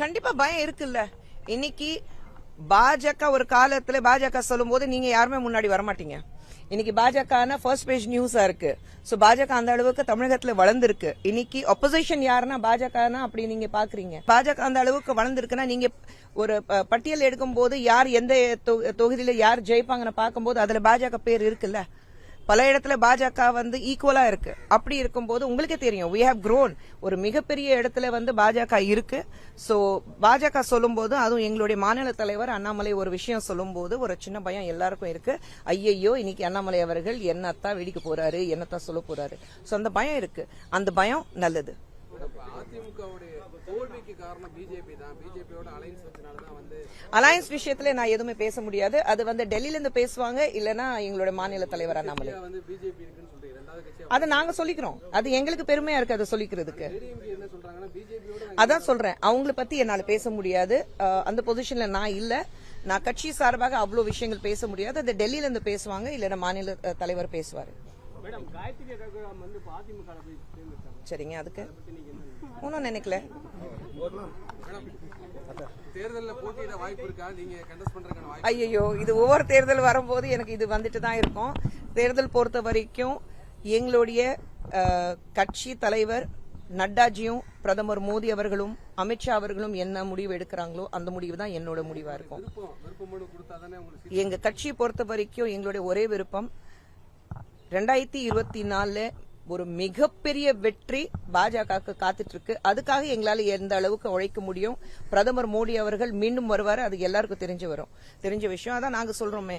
கண்டிப்பா பயம் இருக்குல்ல. இன்னைக்கு பாஜக ஒரு காலத்துல பாஜக சொல்லும் போது நீங்க யாருமே முன்னாடி வரமாட்டீங்க. இன்னைக்கு பாஜக ஃபர்ஸ்ட் பேஜ் நியூஸா இருக்கு. சோ பாஜக அந்த அளவுக்கு தமிழகத்துல வளர்ந்துருக்கு. இன்னைக்கு அப்போசிஷன் யாருன்னா பாஜகனா அப்படி நீங்க பாக்குறீங்க. பாஜக அந்த அளவுக்கு வளர்ந்துருக்குன்னா நீங்க ஒரு ப- பட்டியல் எடுக்கும் போது யார் எந்த தொகுதியில யார் ஜெயிப்பாங்கன்னு பார்க்கும்போது அதுல பாஜக பேர் இருக்குல்ல. பல இடத்துல பாஜக வந்து ஈக்குவலா இருக்கு. அப்படி இருக்கும்போது உங்களுக்கே தெரியும். வி ஹவ் க்ரோன் ஒரு மிகப்பெரிய இடத்துல வந்து பாஜக இருக்கு. ஸோ பாஜக சொல்லும்போது அதுவும் எங்களுடைய மாநில தலைவர் அண்ணாமலை ஒரு விஷயம் சொல்லும்போது ஒரு சின்ன பயம் எல்லாருக்கும் இருக்கு. ஐயையோ இன்னைக்கு அண்ணாமலை அவர்கள் என்னத்தான் வெடிக்க போறாரு என்னத்தான் சொல்ல போறாரு. ஸோ அந்த பயம் இருக்கு. அந்த பயம் நல்லது. அலையன்ஸ் விஷயத்துல நான் எதுவுமே பேச முடியாது. அது வந்து டெல்லியில இருந்து பேசுவாங்க இல்லனா எங்களோட மாநில தலைவர் அண்ணாமலை அதை நாங்க சொல்லிக்கிறோம். அது எங்களுக்கு பெருமையா இருக்கு அதை சொல்லிக்கிறதுக்கு. அதான் சொல்றேன். அவங்கள பத்தி என்னால பேச முடியாது. அந்த பொசிஷன்ல நான் இல்ல. நான் கட்சி சார்பாக அவ்வளவு விஷயங்கள் பேச முடியாது. அது டெல்லியில இருந்து பேசுவாங்க இல்லைன்னா மாநில தலைவர் பேசுவாரு. சரிங்க அதுக்கு? ஒன்றும் நினைக்கல. ஐயோ இது ஒவ்வொரு தேர்தல் வரும்போது எனக்கு இது வந்துட்டு தான் இருக்கும். தேர்தல் பொறுத்த வரைக்கும் எங்களுடைய கட்சி தலைவர் நட்டாஜியும் பிரதமர் மோடி அவர்களும் அமித்ஷா அவர்களும் என்ன முடிவு எடுக்கிறாங்களோ அந்த முடிவு தான் என்னோட முடிவா இருக்கும். எங்க கட்சியை பொறுத்த வரைக்கும் எங்களுடைய ஒரே விருப்பம் ரெண்டாயிரத்தி இருபத்தி நாலுல ஒரு மிகப்பெரிய வெற்றி பாஜகவுக்கு காத்துட்டு இருக்கு அதுக்காக எங்களால எந்த அளவுக்கு உழைக்க முடியும்? பிரதமர் மோடி அவர்கள் மீண்டும் வருவாரு அது எல்லாருக்கும் தெரிஞ்சு வரும். தெரிஞ்ச விஷயம் அதான் நாங்க சொல்றோமே.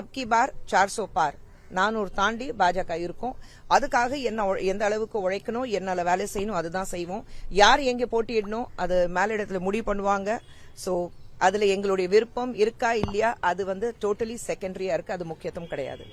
அப்கி பார் சார்சோ பார். நானூறு தாண்டி பாஜக இருக்கும். அதுக்காக என்ன எந்த அளவுக்கு உழைக்கணும் என்னால வேலை செய்யணும் அதுதான் செய்வோம். யார் எங்க போட்டியிடணும் அது மேலிடத்துல முடிவு பண்ணுவாங்க. சோ அதுல எங்களுடைய விருப்பம் இருக்கா இல்லையா அது வந்து டோட்டலி செகண்டரியா இருக்கு. அது முக்கியத்துவம் கிடையாது.